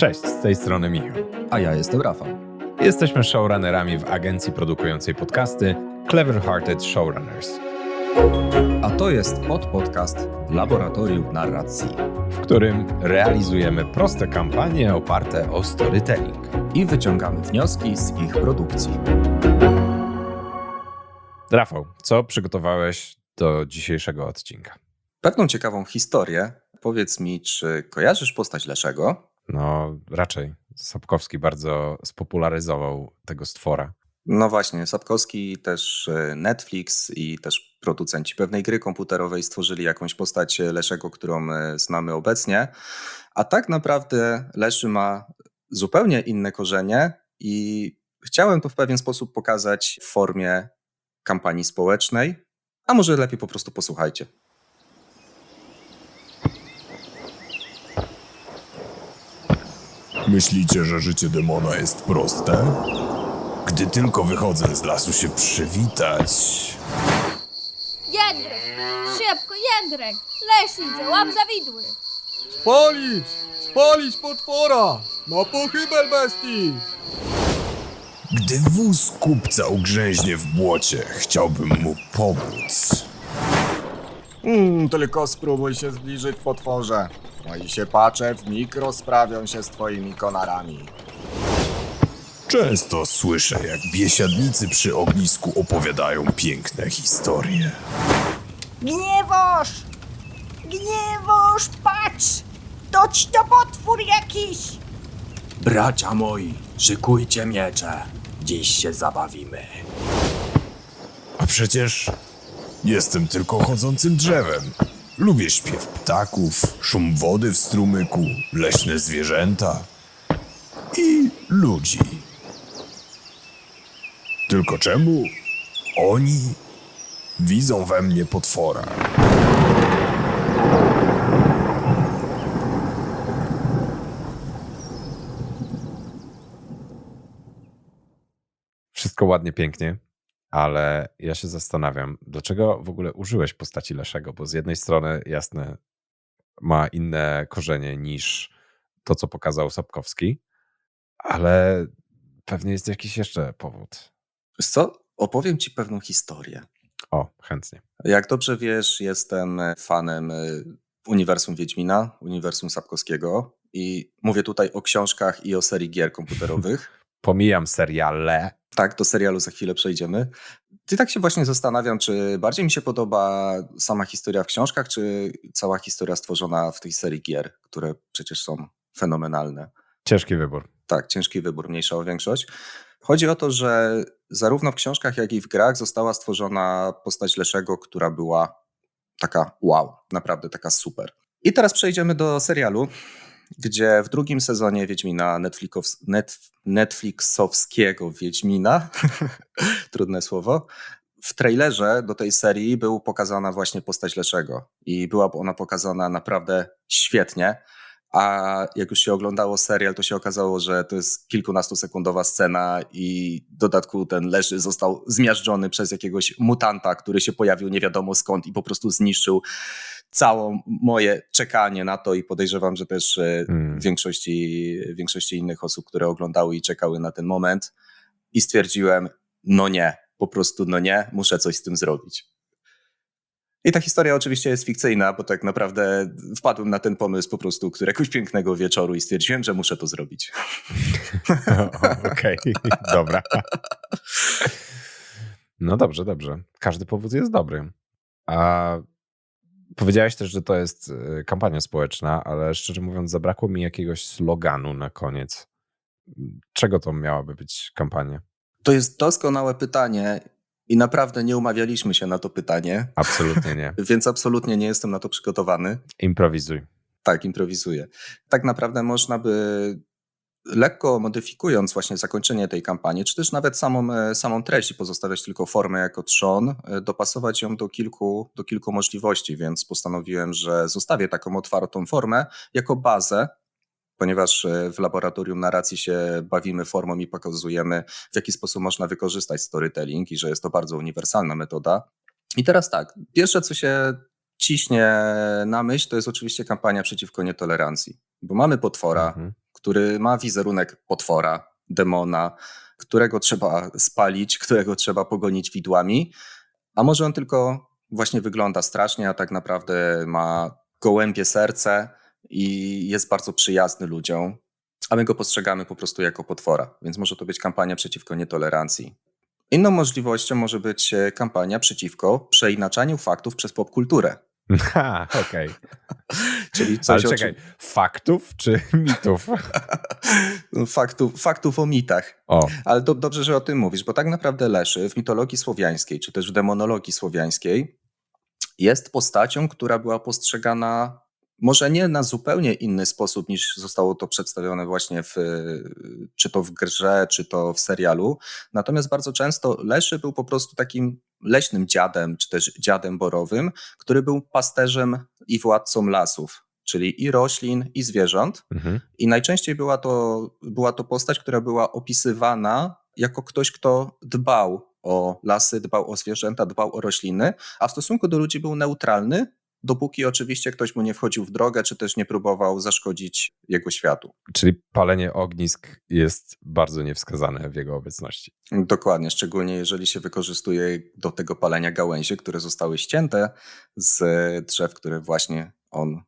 Cześć, z tej strony Michał. A ja jestem Rafał. Jesteśmy showrunnerami w agencji produkującej podcasty Clever Hearted Showrunners, A to jest podpodcast Laboratorium Narracji. w którym realizujemy proste kampanie oparte o storytelling. I wyciągamy wnioski z ich produkcji. Rafał, co przygotowałeś do dzisiejszego odcinka? Pewną ciekawą historię. Powiedz mi, czy kojarzysz postać Leszego? No, raczej. Sapkowski bardzo spopularyzował tego stwora. No właśnie, Sapkowski, też e, Netflix i też producenci pewnej gry komputerowej stworzyli jakąś postać Leszego, którą e, znamy obecnie. A tak naprawdę Leszy ma zupełnie inne korzenie i chciałem to w pewien sposób pokazać w formie kampanii społecznej. A może lepiej po prostu posłuchajcie. Myślicie, że życie demona jest proste? Gdy tylko wychodzę z lasu się przywitać. Jędrek! Szybko, Jędrek! Leś idzie, łap za widły! Spalić! Spalić potwora! Na pochybel bestii! Gdy wóz kupca ugrzęźnie w błocie, chciałbym mu pomóc. Mm, tylko spróbuj się zbliżyć potworze. Moi się patrzę w mikro sprawią się z twoimi konarami. Często słyszę, jak biesiadnicy przy ognisku opowiadają piękne historie. Gniewoż! Gniewoż, patrz! Toć to potwór jakiś! Bracia moi, szykujcie miecze. Dziś się zabawimy. A przecież jestem tylko chodzącym drzewem. Lubię śpiew ptaków, szum wody w strumyku, leśne zwierzęta i ludzi. Tylko czemu oni widzą we mnie potwora? Wszystko ładnie, pięknie, ale ja się zastanawiam, dlaczego w ogóle użyłeś postaci Leszego, bo z jednej strony, jasne, ma inne korzenie niż to, co pokazał Sapkowski, ale pewnie jest jakiś jeszcze powód. Co? Opowiem ci pewną historię. O, chętnie. Jak dobrze wiesz, jestem fanem y, uniwersum Wiedźmina, uniwersum Sapkowskiego i mówię tutaj o książkach i o serii gier komputerowych. Pomijam seriale. Tak, do serialu za chwilę przejdziemy. Ty tak się właśnie zastanawiam, czy bardziej mi się podoba sama historia w książkach, czy cała historia stworzona w tej serii gier, które przecież są fenomenalne. Ciężki wybór. Tak, ciężki wybór, mniejsza o większość. Chodzi o to, że zarówno w książkach, jak i w grach została stworzona postać Leszego, która była taka wow, naprawdę taka super. I teraz przejdziemy do serialu, gdzie w drugim sezonie Wiedźmina Netflixows- net, Netflixowskiego Wiedźmina, trudne słowo, w trailerze do tej serii był pokazana właśnie postać Leszego i była ona pokazana naprawdę świetnie. A jak już się oglądało serial, to się okazało, że to jest kilkunastosekundowa scena i w dodatku ten Leszy został zmiażdżony przez jakiegoś mutanta, który się pojawił nie wiadomo skąd i po prostu zniszczył całe moje czekanie na to i podejrzewam, że też e, Mm. większości, większości innych osób, które oglądały i czekały na ten moment i stwierdziłem, no nie, po prostu no nie, muszę coś z tym zrobić. I ta historia oczywiście jest fikcyjna, bo tak naprawdę wpadłem na ten pomysł po prostu któregoś pięknego wieczoru i stwierdziłem, że muszę to zrobić. Okej, dobra. No dobrze, dobrze. Każdy powód jest dobry. A powiedziałeś też, że to jest y, kampania społeczna, ale szczerze mówiąc, zabrakło mi jakiegoś sloganu na koniec. Czego to miałaby być kampania? To jest doskonałe pytanie i naprawdę nie umawialiśmy się na to pytanie, Absolutnie nie. więc absolutnie nie jestem na to przygotowany. Improwizuj. Tak, improwizuję. Tak naprawdę można by lekko modyfikując właśnie zakończenie tej kampanii, czy też nawet samą, e, samą treść i pozostawiać tylko formę jako trzon, e, dopasować ją do kilku, do kilku możliwości, więc postanowiłem, że zostawię taką otwartą formę jako bazę, ponieważ e, w laboratorium narracji się bawimy formą i pokazujemy, w jaki sposób można wykorzystać storytelling i że jest to bardzo uniwersalna metoda. I teraz tak, pierwsze co się ciśnie na myśl, to jest oczywiście kampania przeciwko nietolerancji. Bo mamy potwora, Mhm. który ma wizerunek potwora, demona, którego trzeba spalić, którego trzeba pogonić widłami, a może on tylko właśnie wygląda strasznie, a tak naprawdę ma gołębie serce i jest bardzo przyjazny ludziom, a my go postrzegamy po prostu jako potwora, więc może to być kampania przeciwko nietolerancji. Inną możliwością może być e, kampania przeciwko przeinaczaniu faktów przez popkulturę. Ha, okej. Czyli Ale coś o czekaj, faktów czy mitów? czym- faktów, faktów o mitach. O, Ale do, dobrze, że o tym mówisz, bo tak naprawdę Leszy w mitologii słowiańskiej, czy też w demonologii słowiańskiej, jest postacią, która była postrzegana może nie na zupełnie inny sposób niż zostało to przedstawione właśnie w, czy to w grze, czy to w serialu. Natomiast bardzo często Leszy był po prostu takim leśnym dziadem, czy też dziadem borowym, który był pasterzem i władcą lasów, czyli i roślin, i zwierząt. mhm. I najczęściej była to, była to postać, która była opisywana jako ktoś, kto dbał o lasy, dbał o zwierzęta, dbał o rośliny, a w stosunku do ludzi był neutralny, dopóki oczywiście ktoś mu nie wchodził w drogę, czy też nie próbował zaszkodzić jego światu. Czyli palenie ognisk jest bardzo niewskazane w jego obecności. Dokładnie, szczególnie jeżeli się wykorzystuje do tego palenia gałęzie, które zostały ścięte z drzew, które właśnie on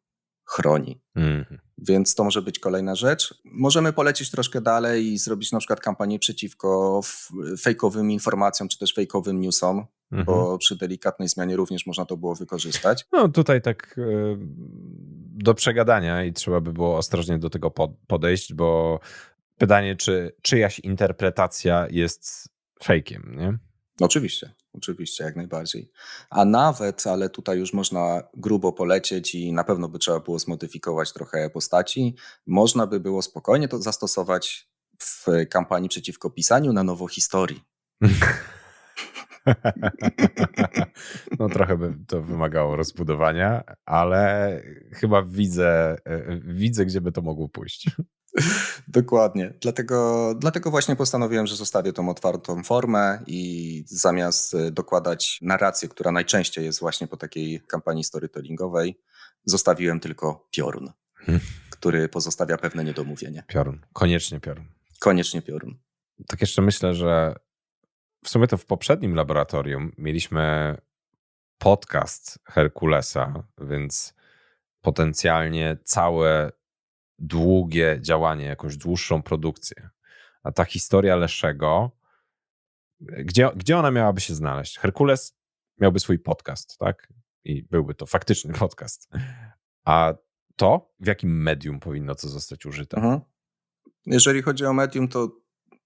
chroni. Mhm. Więc to może być kolejna rzecz. Możemy polecieć troszkę dalej i zrobić na przykład kampanię przeciwko fejkowym informacjom czy też fejkowym newsom, Mhm. bo przy delikatnej zmianie również można to było wykorzystać. No tutaj tak e, do przegadania i trzeba by było ostrożnie do tego pod- podejść, bo pytanie, czy czyjaś interpretacja jest fejkiem, nie? Oczywiście, oczywiście, jak najbardziej. A nawet, ale tutaj już można grubo polecieć i na pewno by trzeba było zmodyfikować trochę postaci, można by było spokojnie to zastosować w kampanii przeciwko pisaniu na nowo historii. No trochę by to wymagało rozbudowania, ale chyba widzę, e, widzę, gdzie by to mogło pójść. Dokładnie. Dlatego, dlatego właśnie postanowiłem, że zostawię tą otwartą formę i zamiast y, dokładać narrację, która najczęściej jest właśnie po takiej kampanii storytellingowej, zostawiłem tylko piorun, Hmm. który pozostawia pewne niedomówienie. Piorun, koniecznie piorun. Koniecznie piorun. Tak jeszcze myślę, że w sumie to w poprzednim laboratorium mieliśmy podcast Herkulesa, więc potencjalnie całe długie działanie, jakąś dłuższą produkcję. A ta historia Leszego, gdzie, gdzie ona miałaby się znaleźć? Herkules miałby swój podcast, tak? I byłby to faktyczny podcast. A to, w jakim medium powinno to zostać użyte? Mhm. Jeżeli chodzi o medium, to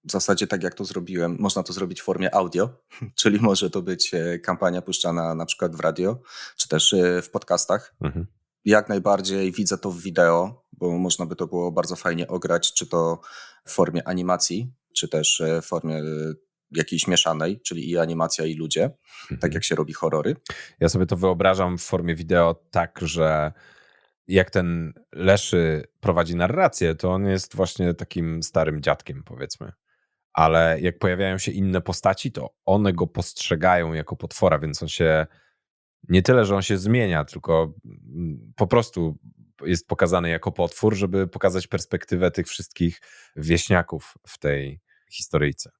w zasadzie tak jak to zrobiłem, można to zrobić w formie audio, czyli może to być e, kampania puszczana na przykład w radio, czy też e, w podcastach. Mhm. Jak najbardziej widzę to w wideo, bo można by to było bardzo fajnie ograć, czy to w formie animacji, czy też e, w formie jakiejś mieszanej, czyli i animacja, i ludzie, tak jak się robi horrory. Ja sobie to wyobrażam w formie wideo tak, że jak ten Leszy prowadzi narrację, to on jest właśnie takim starym dziadkiem, powiedzmy. Ale jak pojawiają się inne postaci, to one go postrzegają jako potwora, więc on się nie tyle, że on się zmienia, tylko mm, po prostu jest pokazany jako potwór, żeby pokazać perspektywę tych wszystkich wieśniaków w tej historyjce.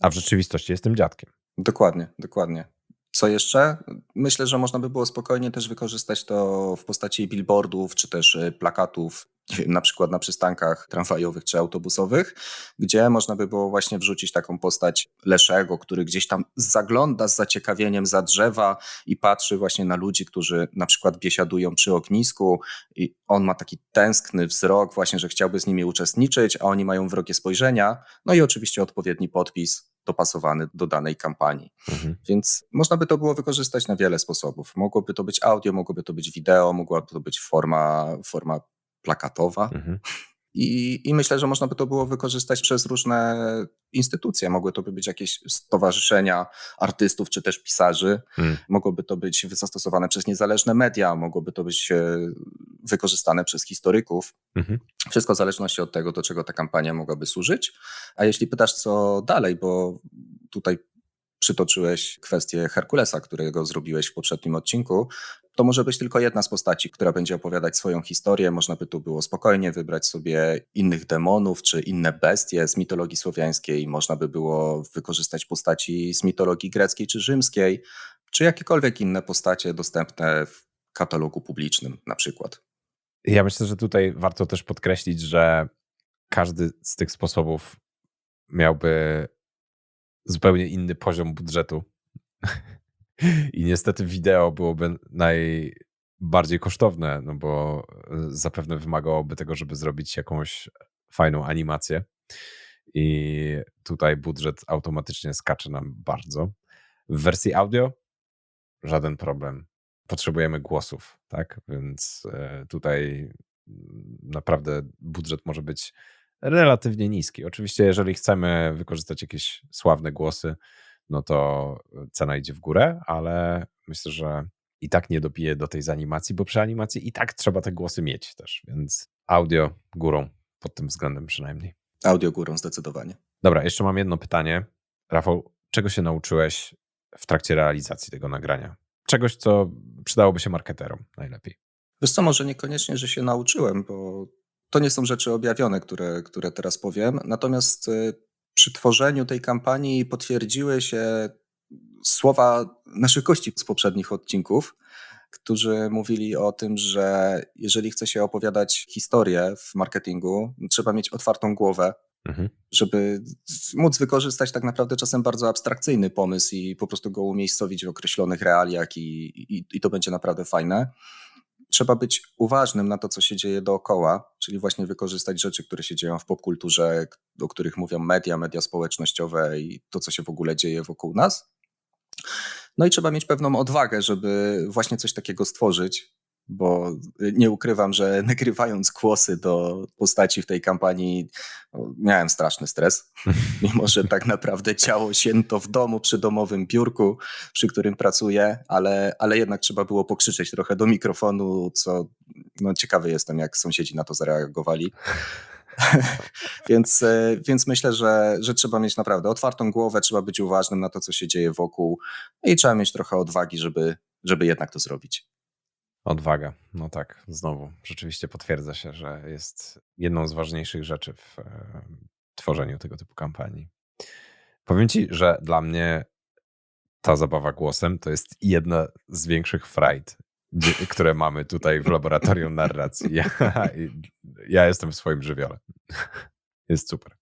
A w rzeczywistości jestem dziadkiem. Dokładnie, dokładnie. Co jeszcze? Myślę, że można by było spokojnie też wykorzystać to w postaci billboardów, czy też e, plakatów, na przykład na przystankach tramwajowych czy autobusowych, gdzie można by było właśnie wrzucić taką postać Leszego, który gdzieś tam zagląda z zaciekawieniem za drzewa i patrzy właśnie na ludzi, którzy na przykład biesiadują przy ognisku i on ma taki tęskny wzrok właśnie, że chciałby z nimi uczestniczyć, a oni mają wrogie spojrzenia, no i oczywiście odpowiedni podpis dopasowany do danej kampanii. Mhm. Więc można by to było wykorzystać na wiele sposobów. Mogłoby to być audio, mogłoby to być wideo, mogłaby to być forma, forma plakatowa. Mhm. I, I myślę, że można by to było wykorzystać przez różne instytucje. Mogły to by być jakieś stowarzyszenia artystów czy też pisarzy. Mm. Mogłoby to być zastosowane przez niezależne media, mogłoby to być e, wykorzystane przez historyków. Mhm. Wszystko w zależności od tego, do czego ta kampania mogłaby służyć. A jeśli pytasz, co dalej, bo tutaj przytoczyłeś kwestię Herkulesa, którego zrobiłeś w poprzednim odcinku, to może być tylko jedna z postaci, która będzie opowiadać swoją historię. Można by tu było spokojnie wybrać sobie innych demonów czy inne bestie z mitologii słowiańskiej. Można by było wykorzystać postaci z mitologii greckiej czy rzymskiej, czy jakiekolwiek inne postacie dostępne w katalogu publicznym na przykład. Ja myślę, że tutaj warto też podkreślić, że każdy z tych sposobów miałby zupełnie inny poziom budżetu. I niestety wideo byłoby najbardziej kosztowne, no bo zapewne wymagałoby tego, żeby zrobić jakąś fajną animację. I tutaj budżet automatycznie skacze nam bardzo. W wersji audio żaden problem. Potrzebujemy głosów, tak? Więc e, tutaj naprawdę budżet może być relatywnie niski. Oczywiście, jeżeli chcemy wykorzystać jakieś sławne głosy, no to cena idzie w górę, ale myślę, że i tak nie dopije do tej z animacji, bo przy animacji i tak trzeba te głosy mieć też, więc audio górą pod tym względem przynajmniej. Audio górą zdecydowanie. Dobra, jeszcze mam jedno pytanie. Rafał, czego się nauczyłeś w trakcie realizacji tego nagrania? Czegoś, co przydałoby się marketerom najlepiej. Wiesz co, może niekoniecznie, że się nauczyłem, bo to nie są rzeczy objawione, które, które teraz powiem. Natomiast y, przy tworzeniu tej kampanii potwierdziły się słowa naszych gości z poprzednich odcinków, którzy mówili o tym, że jeżeli chce się opowiadać historię w marketingu, trzeba mieć otwartą głowę, mhm. żeby móc wykorzystać tak naprawdę czasem bardzo abstrakcyjny pomysł i po prostu go umiejscowić w określonych realiach i, i, i to będzie naprawdę fajne trzeba być uważnym na to, co się dzieje dookoła, czyli właśnie wykorzystać rzeczy, które się dzieją w popkulturze, o których mówią media, media społecznościowe i to, co się w ogóle dzieje wokół nas. No i trzeba mieć pewną odwagę, żeby właśnie coś takiego stworzyć, bo nie ukrywam, że nagrywając głosy do postaci w tej kampanii no, miałem straszny stres, mimo że tak naprawdę ciało się to w domu, przy domowym biurku, przy którym pracuję, ale, ale jednak trzeba było pokrzyczeć trochę do mikrofonu, co no, ciekawy jestem, jak sąsiedzi na to zareagowali. więc, e, więc myślę, że, że trzeba mieć naprawdę otwartą głowę, trzeba być uważnym na to, co się dzieje wokół i trzeba mieć trochę odwagi, żeby, żeby jednak to zrobić. Odwaga. No tak, znowu. Rzeczywiście potwierdza się, że jest jedną z ważniejszych rzeczy w e, tworzeniu tego typu kampanii. Powiem ci, że dla mnie ta zabawa głosem to jest jedna z większych frajt, które mamy tutaj w laboratorium narracji. Ja, ja jestem w swoim żywiole. Jest super.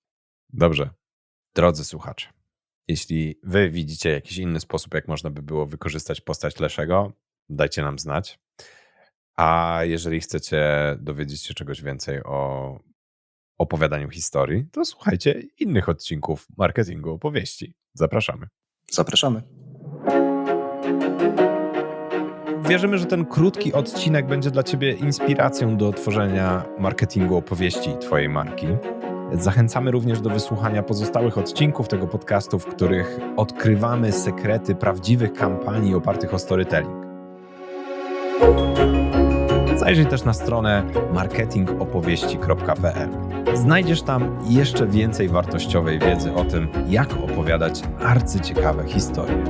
Dobrze. Drodzy słuchacze, jeśli wy widzicie jakiś inny sposób, jak można by było wykorzystać postać Leszego, dajcie nam znać. A jeżeli chcecie dowiedzieć się czegoś więcej o opowiadaniu historii, to słuchajcie innych odcinków marketingu opowieści. Zapraszamy. Zapraszamy. Wierzymy, że ten krótki odcinek będzie dla Ciebie inspiracją do tworzenia marketingu opowieści Twojej marki. Zachęcamy również do wysłuchania pozostałych odcinków tego podcastu, w których odkrywamy sekrety prawdziwych kampanii opartych o storytelling. Zajrzyj też na stronę marketingopowieści.pl. Znajdziesz tam jeszcze więcej wartościowej wiedzy o tym, jak opowiadać arcyciekawe historie.